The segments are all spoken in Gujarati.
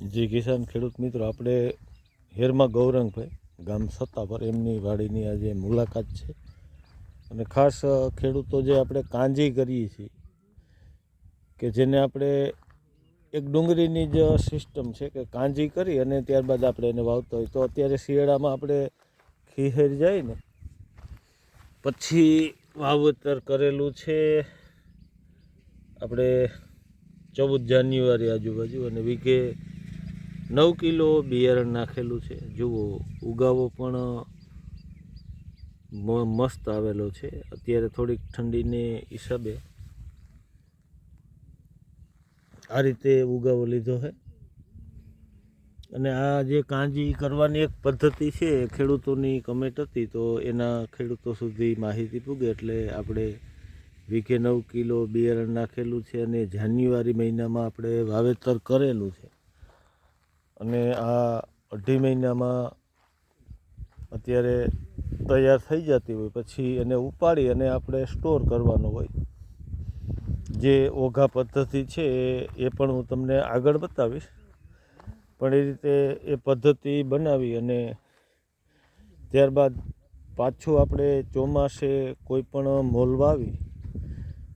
જી કિસાન ખેડૂત મિત્રો, આપણે હેરમાં ગૌરંગભાઈ ગામ સત્તાપર એમની વાડીની આજે મુલાકાત છે. અને ખાસ ખેડૂતો જે આપણે કાંજી કરીએ છીએ, કે જેને આપણે એક ડુંગળીની જ સિસ્ટમ છે કે કાંજી કરી અને ત્યારબાદ આપણે એને વાવતા હોય. તો અત્યારે શિયાળામાં આપણે ખીહેર જાય ને પછી વાવેતર કરેલું છે આપણે ચૌદ જાન્યુઆરી આજુબાજુ અને વીઘે નવ કિલો બિયારણ નાખેલું છે. જુઓ, ઉગાવો પણ મસ્ત આવેલો છે. અત્યારે થોડીક ઠંડીને હિસાબે આ રીતે ઉગાવો લીધો છે અને આ જે કાંજી કરવાની એક પદ્ધતિ છે, ખેડૂતોની કમેન્ટ હતી, તો એના ખેડૂતો સુધી માહિતી પૂગે એટલે આપણે વીઘે નવ કિલો બિયારણ નાખેલું છે અને જાન્યુઆરી મહિનામાં આપણે વાવેતર કરેલું છે. અને આ અઢી મહિનામાં અત્યારે તૈયાર થઈ જતી હોય. પછી એને ઉપાડી અને આપણે સ્ટોર કરવાનો હોય. જે ઓઘા પદ્ધતિ છે એ- પણ હું તમને આગળ બતાવીશ. પણ એ રીતે એ પદ્ધતિ બનાવી અને ત્યારબાદ પાછું આપણે ચોમાસે કોઈ પણ મોલ વાવી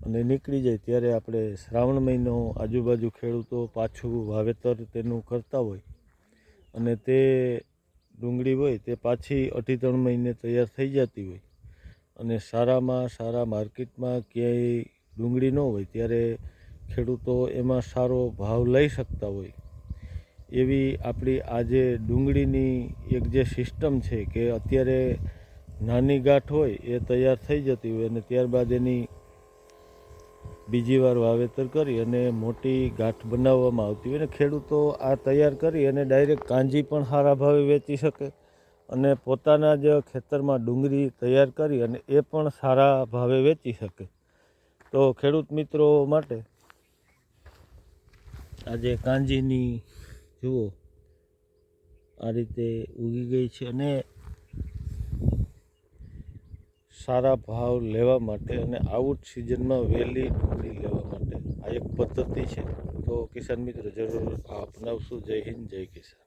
અને નીકળી જાય ત્યારે આપણે શ્રાવણ મહિનો આજુબાજુ ખેડૂતો પાછું વાવેતર તેનું કરતા હોય. અને તે ડુંગળી હોય તે પાછી અઢી ત્રણ મહિને તૈયાર થઈ જતી હોય. અને સારામાં સારા માર્કેટમાં ક્યાંય ડુંગળી ન હોય ત્યારે ખેડૂતો એમાં સારો ભાવ લઈ શકતા હોય. એવી આપણી આજે ડુંગળીની એક જે સિસ્ટમ છે કે અત્યારે નાની ગાંઠ હોય એ તૈયાર થઈ જતી હોય અને ત્યારબાદ એની બીજી વાર વાવેતર કરી અને મોટી ગાંઠ બનાવવામાં આવતી હોય ને ખેડૂતો આ તૈયાર કરી અને ડાયરેક્ટ કાંજી પણ સારા ભાવે વેચી શકે અને પોતાના જ ખેતરમાં ડુંગળી તૈયાર કરી અને એ પણ સારા ભાવે વેચી શકે. તો ખેડૂત મિત્રો માટે આજે કાંજીની જુઓ, આ રીતે ઉગી ગઈ છે અને સારા ભાવ લેવા માટે અને આઉટ સિઝનમાં વહેલી ડુંગળી લેવા માટે આ એક પદ્ધતિ છે. તો કિસાન મિત્રો, જરૂર અપનાવશું જય હિન્દ, જય કિસાન.